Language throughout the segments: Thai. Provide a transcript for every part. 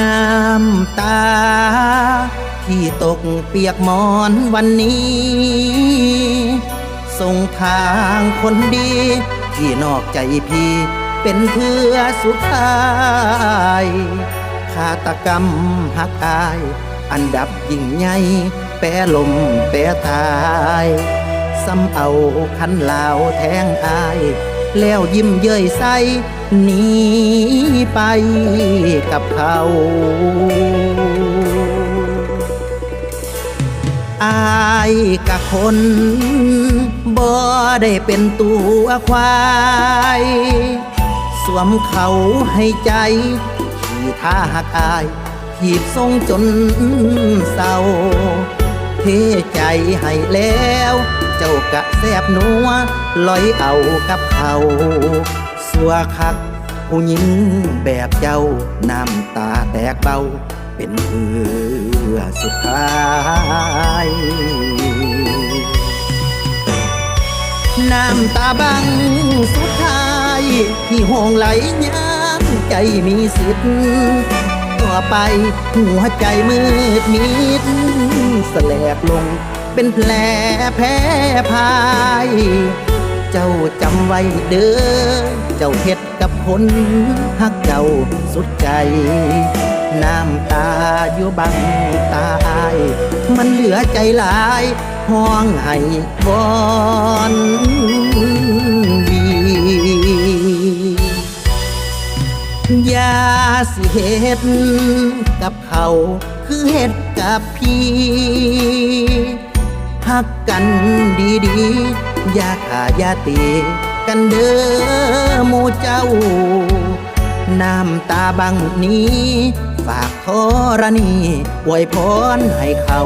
น้ำตา ที่ตกเปียกมอนวันนี้ ส่งทางคนดี ที่นอกใจพี่ เป็นเพื่อสุดท้ายฆาตกรรมหักอาย อันดับยิ่งใหญ่แปรลมแปรตายซ้ำเอาคันลาวแทงอาย แล้วยิ้มเย้ยใส หนีไปกับเขาอายกะคนบ่ได้เป็นตัวควาย สวมเขาให้ใจที่ท่าหักอายถีบทรงจนเศร้า เทใจให้แล้ว เจ้ากะแซบนัวลอยเอากับเขา คัก ผู้หญิงแบบเจ้า น้ำตาแตกเบา เป็นเพื่อสุดท้ายน้ำตาบังสุดท้าย ที่ห่วงไหลย้ำใจมีสิทธิ์ต่อไปหัวใจมืดมิดสแลกลง เป็นแผลแพ้พาย เจ้าจำไว้เด้อ เจ้าเฮ็ดกับคนฮักเจ้าสุดใจ น้ำตาอยู่บังตาอาย มันเหลือใจหลายห้องให้วอนวีอย่าสิเฮ็ดกับเขาคือเฮ็ดกับพี่ฮักกันดีๆ ยาขายาตีกันเด้อหมู่เจ้า น้ำตาบังนี้ ฝากธรณีอวยพรให้เขา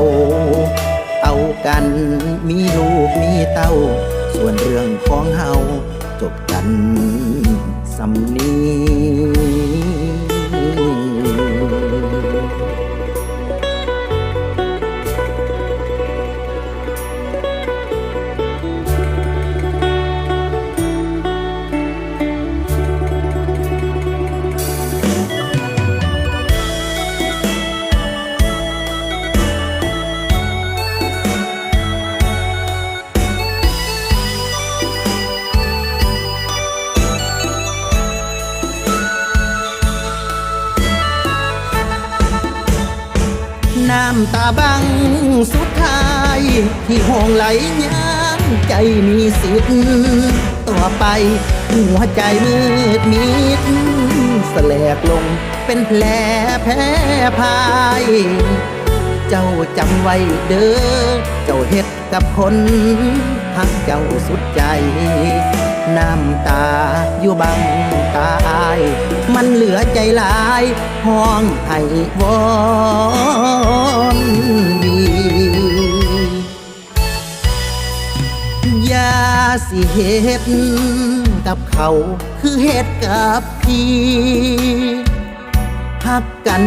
เอากันมีลูกมีเต้า ส่วนเรื่องของเฮาจบกันสำนีำตาบังสุดท้าย ที่ห่วงไหลย้ำใจมีสิทธิ์ต่อไปหัวใจมืดมิดสแลกลงเป็นแผลแพ้พาย เจ้าจำไว้เด้อ เจ้าเฮ็ดกับคนหักเจ้าสุดใจ น้ำตาอยู่บังตาอาย มันเหลือใจหลายห้องให้วอนวีอย่าสิเฮ็ดกับเขาคือเฮ็ดกับพี่ฮักกัน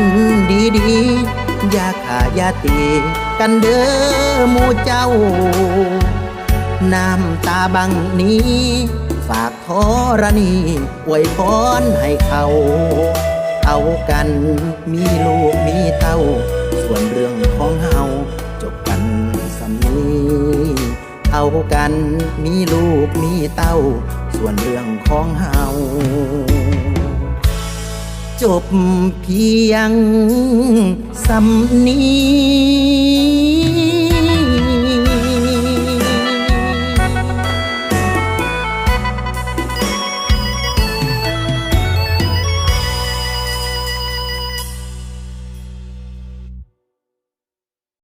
ดีๆ อย่าขายาตีกันเด้อหมู่เจ้า น้ำตาบังนี้ ฝากธรณีอวยพรให้เขาเอากันมีลูกมีเต้า ส่วนเรื่องของเฮาจบกันสำนีเอากันมีลูกมีเต้า ส่วนเรื่องของเฮาจบเพียงสำนี